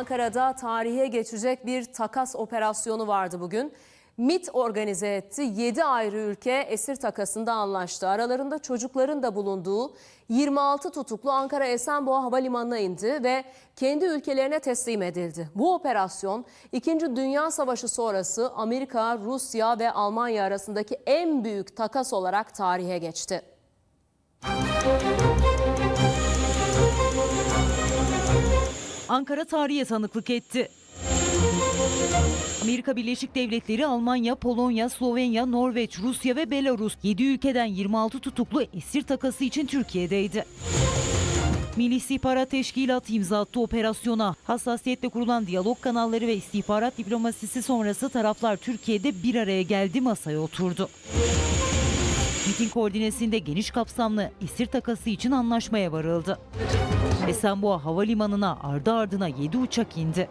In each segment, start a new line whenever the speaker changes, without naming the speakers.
Ankara'da tarihe geçecek bir takas operasyonu vardı bugün. MIT organize etti. 7 ayrı ülke esir takasında anlaştı. Aralarında çocukların da bulunduğu 26 tutuklu Ankara Esenboğa Havalimanı'na indi ve kendi ülkelerine teslim edildi. Bu operasyon 2. Dünya Savaşı sonrası Amerika, Rusya ve Almanya arasındaki en büyük takas olarak tarihe geçti.
Ankara tarihe tanıklık etti. Amerika Birleşik Devletleri, Almanya, Polonya, Slovenya, Norveç, Rusya ve Belarus 7 ülkeden 26 tutuklu esir takası için Türkiye'deydi. Milli İstihbarat Teşkilatı imza attı operasyona. Hassasiyetle kurulan diyalog kanalları ve istihbarat diplomasisi sonrası taraflar Türkiye'de bir araya geldi masaya oturdu. Miting koordinesinde geniş kapsamlı esir takası için anlaşmaya varıldı. Esenboğa Havalimanı'na ardı ardına 7 uçak indi.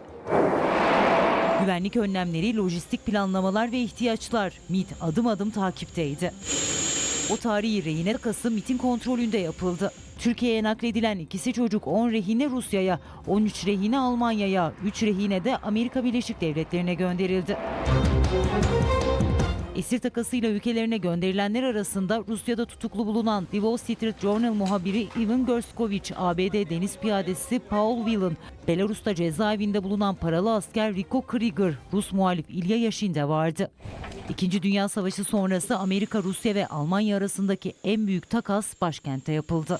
Güvenlik önlemleri, lojistik planlamalar ve ihtiyaçlar MİT adım adım takipteydi. O tarihi rehine takası MİT'in kontrolünde yapıldı. Türkiye'ye nakledilen ikisi çocuk 10 rehine Rusya'ya, 13 rehine Almanya'ya, 3 rehine de Amerika Birleşik Devletleri'ne gönderildi. Esir takasıyla ülkelerine gönderilenler arasında Rusya'da tutuklu bulunan The Wall Street Journal muhabiri Ivan Gershkovich, ABD deniz piyadesi Paul Whelan, Belarus'ta cezaevinde bulunan paralı asker Rico Krieger, Rus muhalif İlya Yashin de vardı. İkinci Dünya Savaşı sonrası Amerika, Rusya ve Almanya arasındaki en büyük takas başkentte yapıldı.